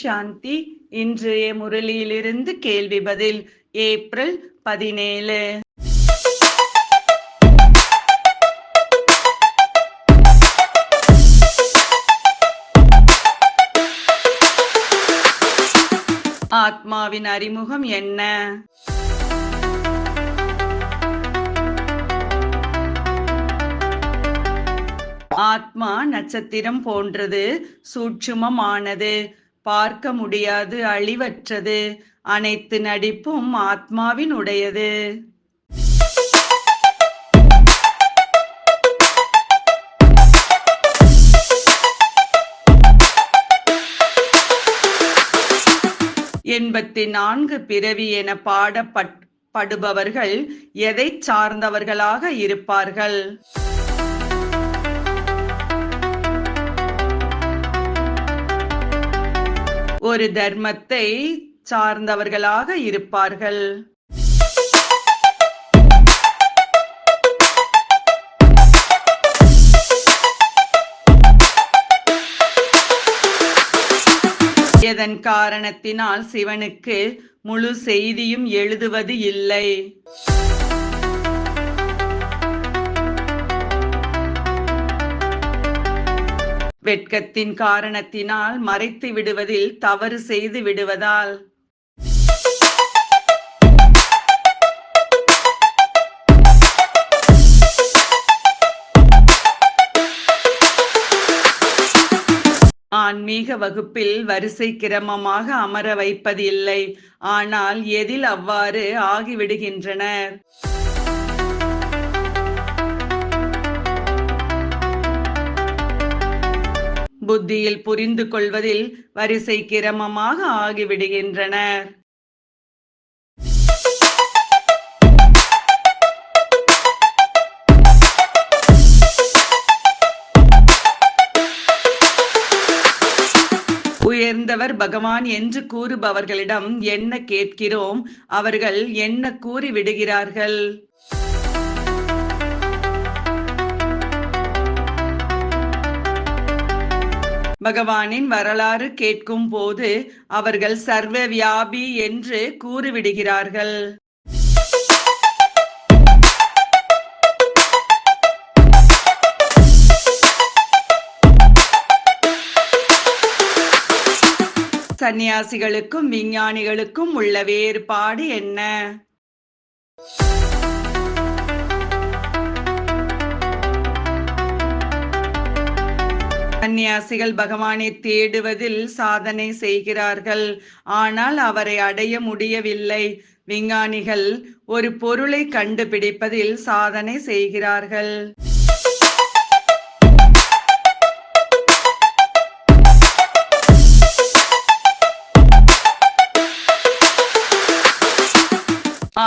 சாந்தி இன்றைய முரளியிலிருந்து கேள்வி பதில் ஏப்ரல் பதினேழு. ஆத்மாவின் அறிமுகம் என்ன? ஆத்மா நட்சத்திரம் போன்றது சூட்சுமமானது. பார்க்க முடியாது அழிவற்றது. அனைத்து நடிப்பும் ஆத்மாவின் உடையது. எண்பத்தி நான்கு பிறவி என பாடப்பட் படுபவர்கள் எதை சார்ந்தவர்களாக இருப்பார்கள்? ஒரு தர்மத்தை சார்ந்தவர்களாக இருப்பார்கள். எதன் காரணத்தினால் சிவனுக்கு முழு செய்தியும் எழுதுவது இல்லை? வெட்கத்தின் காரணத்தினால் மறைத்து விடுவதில் தவறு செய்து விடுவதால். ஆன்மீக வகுப்பில் வரிசை கிரமமாக அமர வைப்பதில்லை. ஆனால் எதில் அவ்வாறு ஆகிவிடுகின்றனர்? புத்தியில் புரிந்து கொள்வதில் வரிசை கிரமமாக ஆகிவிடுகின்றனர் உயர்ந்தவர் பகவான் என்று கூறுபவர்களிடம் என்ன கேட்கிறோம்? அவர்கள் என்ன கூறி விடுகிறார்கள் பகவானின் வரலாறு கேட்கும் போது அவர்கள் சர்வ வியாபி என்று கூறிவிடுகிறார்கள். சந்நியாசிகளுக்கும் விஞ்ஞானிகளுக்கும் உள்ள வேறுபாடு என்ன? சந்நியாசிகள் பகவானை தேடுவதில் சாதனை செய்கிறார்கள். ஆனால் அவரை அடைய முடியவில்லை. விஞ்ஞானிகள் ஒரு பொருளை கண்டுபிடிப்பதில் சாதனை செய்கிறார்கள்.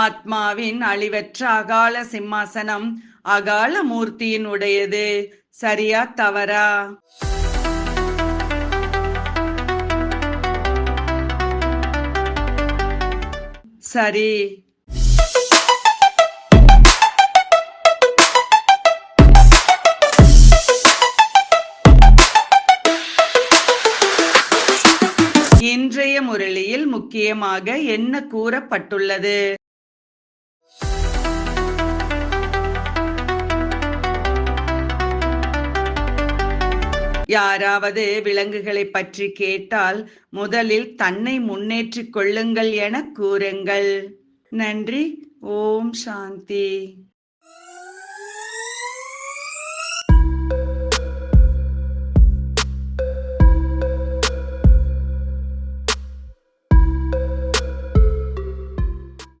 ஆத்மாவின் அழிவற்ற அகால சிம்மாசனம் அகால மூர்த்தியின் உடையது சரியா தவறா? சரி. இன்றைய முரளியில் முக்கியமாக என்ன கூறப்பட்டுள்ளது? யாராவது விலங்குகளை பற்றி கேட்டால் முதலில் தன்னை முன்னேற்றிக் கொள்ளுங்கள் என கூறுங்கள். நன்றி. ஓம் சாந்தி.